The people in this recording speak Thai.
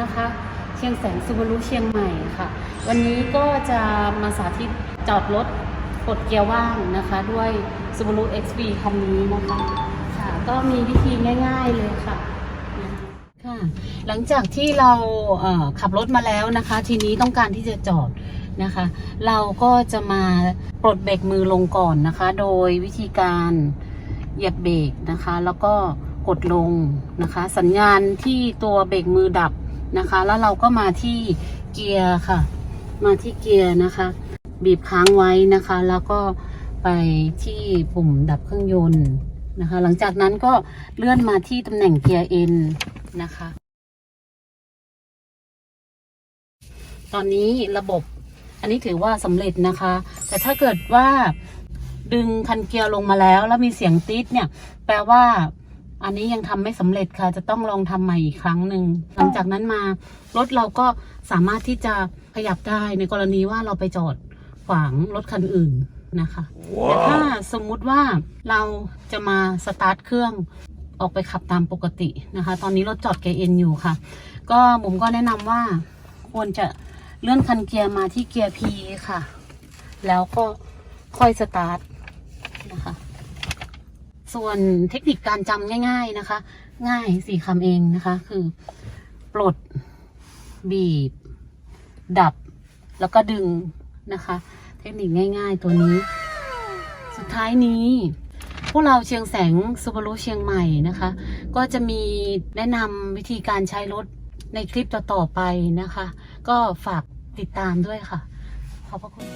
นะคะ เชียงแสนซูบารุเชียงใหม่ค่ะ วันนี้ก็จะมาสาธิตจอดรถกดเกียร์ว่างนะคะ ด้วย Subaru XV คันนี้นะคะค่ะก็มีวิธีง่าย ๆเลยค่ะค่ะ หลังจากที่เราเขับรถมาแล้วนะคะ ทีนี้ต้องการที่จะจอดนะคะ เราก็จะมาปลดเบรกมือลงก่อนนะคะ โดยวิธีการเหยียบเบรกนะคะ แล้วก็ กดลงนะคะ สัญญาณที่ตัวเบรกมือดับนะคะ แล้วเราก็มาที่เกียร์ค่ะ มาที่เกียร์นะคะ บีบค้างไว้นะคะ แล้วก็ไปที่ปุ่มดับเครื่องยนต์นะคะ หลังจากนั้นก็เลื่อนมาที่ตำแหน่งเกียร์ N นนะคะ ตอนนี้ระบบอันนี้ถือว่าสำเร็จนะคะ แต่ถ้าเกิดว่าดึงคันเกียร์ลงมาแล้ว แล้วมีเสียงติ๊ดเนี่ย แปลว่า อันนี้ยังทำไม่สำเร็จค่ะ จะต้องลองทำใหม่อีกครั้งหนึ่งหลังจากนั้นมารถเราก็สามารถที่จะขยับได้ในกรณีว่าเราไปจอดขวางรถคันอื่นนะคะแต่ถ้าสมมุติว่าเราจะมาสตาร์ทเครื่องออกไปขับตามปกตินะคะ ตอนนี้รถจอดเกียร์เอ็นอยู่ค่ะ ก็ผมก็แนะนำว่าควรจะเลื่อนคันเกียร์มาที่เกียร์ P ค่ะ แล้วก็ค่อยสตาร์ทนะคะ ส่วนเทคนิคการจำง่าย ๆนะคะ ง่ายสี่คำเองนะคะ คือ ปลด บีบ ดับ แล้วก็ดึงนะคะ เทคนิคง่าย ๆ ตัวนี้ สุดท้ายนี้พวกเราเชียงแสงซูบารุเชียงใหม่นะคะ ก็จะมีแนะนำวิธีการใช้รถในคลิปต่อ ๆ ไปนะคะ ก็ฝากติดตามด้วยค่ะ ขอบพระคุณ